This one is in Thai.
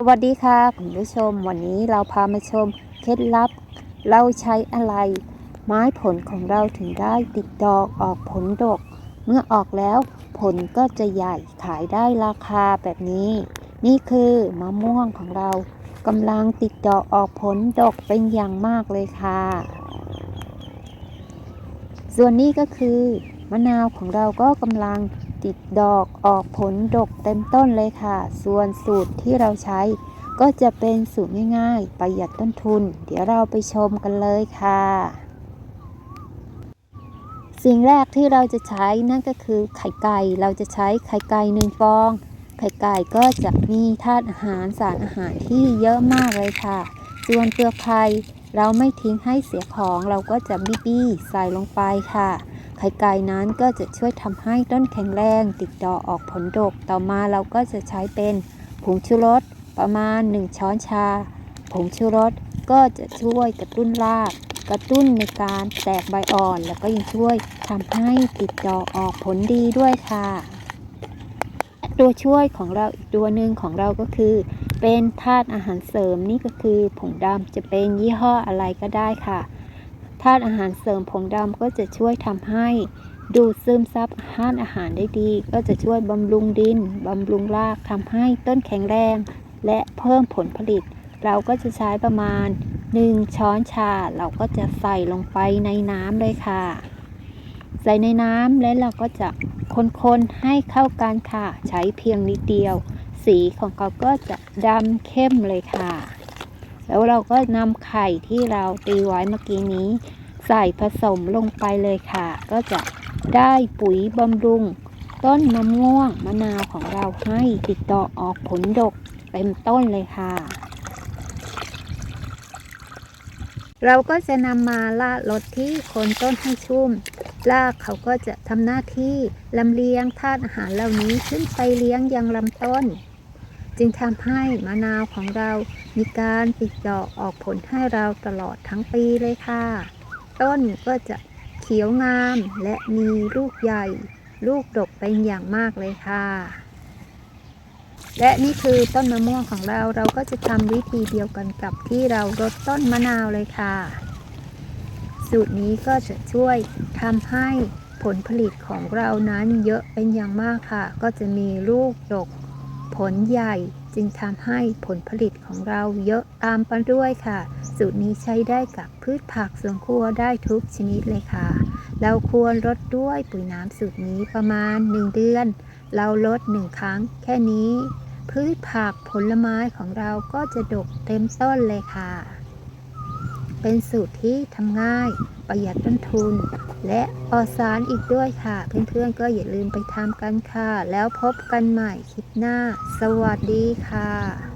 สวัสดีค่ะคุณผู้ชม วันนี้เราพามาชม เคล็ดลับ เราใช้อะไร ไม้ผลของเราถึงได้ติดดอกออกผลดก เมื่อออกแล้วผลก็จะใหญ่ขายได้ราคาแบบนี้ นี่คือมะม่วงของเรากำลังติดดอกออกผลดกเป็นอย่างมากเลยค่ะ ส่วนนี้ก็คือ มะนาวของเราก็กำลังติดดอกออกผลดกเต็มต้นเลยค่ะ ส่วนสูตรที่เราใช้ก็จะเป็นสูตรง่ายๆ ประหยัดต้นทุน เดี๋ยวเราไปชมกันเลยค่ะ สิ่งแรกที่เราจะใช้นั่นก็คือไข่ไก่ เราจะใช้ไข่ไก่หนึ่งฟอง ไข่ไก่ก็จะมีธาตุอาหารสารอาหารที่เยอะมากเลยค่ะ ส่วนเปลือกไข่เราไม่ทิ้งให้เสียของเราก็จะบี้ๆใส่ลงไปค่ะ ไข่ไก่นั้นก็จะช่วยทำให้ต้นแข็งแรงติดดอกออกผลดกต่อมาเราก็จะใช้เป็นผงชูรสประมาณ 1 ช้อนชา ผงชูรสก็จะช่วยกระตุ้นราก กระตุ้นในการแตกใบอ่อน แล้วก็ยังช่วยทำให้ติดดอกออกผลดีด้วยค่ะตัวช่วยของเราอีกตัวหนึ่งของเราก็คือ เป็นธาตุอาหารเสริมนี่ก็คือผงดำจะเป็นยี่ห้ออะไรก็ได้ค่ะาตุอาหารเสริมผงดำก็จะช่วยทำให้ดูดซึมซับธาตุอาหารได้ดี ก็จะช่วยบำรุงดินบำรุงรากทำให้ต้นแข็งแรง และเพิ่มผลผลิต เราก็จะใช้ประมาณ 1 ช้อนชา เราก็จะใส่ลงไปในน้ำเลยค่ะ ใส่ในน้ำและเราก็จะคนๆให้เข้ากันค่ะ ใช้เพียงนิดเดียว สีของเขาก็จะดำเข้มเลยค่ะ แล้วเราก็นำไข่ที่เราตีไว้เมื่อกี้นี้ ใส่ผสมลงไปเลยค่ะ ก็จะได้ปุ๋ยบำรุง ต้นมะม่วงมะนาวของเราให้ติดดอออกผลดกเต็มต้นเลยค่ะ เราก็จะนำมาลาดรดที่โคนต้นให้ชุ่มรากเขาก็จะทำหน้าที่ลำเลียงธาตุอาหารเหล่านี้ขึ้นไปเลี้ยงยังลำต้น จึงทำให้มะนาวของเรามีการติดดอกออกผลให้เราตลอดทั้งปีเลยค่ะ ต้นก็จะเขียวงามและมีลูกใหญ่ ลูกดกเป็นอย่างมากเลยค่ะ และนี่คือต้นมะม่วงของเราเราก็จะทำวิธีเดียวกันกับที่เรารดต้นมะนาวเลยค่ะ สูตรนี้ก็จะช่วยทำให้ผลผลิตของเรานั้นเยอะเป็นอย่างมากค่ะ ก็จะมีลูกดก ผลใหญ่จึงทำให้ผลผลิตของเราเยอะตามไปด้วยค่ะ สูตรนี้ใช้ได้กับพืชผักสวนครัวได้ทุกชนิดเลยค่ะ เราควรลดด้วยปุ๋ยน้ำสูตรนี้ประมาณ 1 เดือน เราลด 1 ครั้ง แค่นี้ พืชผักผลไม้ของเราก็จะดกเต็มต้นเลยค่ะ เป็นสูตรที่ทำง่าย ประหยัดต้นทุน และปลอดสารอีกด้วยค่ะ เพื่อนๆก็อย่าลืมไปทำกันค่ะ แล้วพบกันใหม่คลิปหน้า สวัสดีค่ะ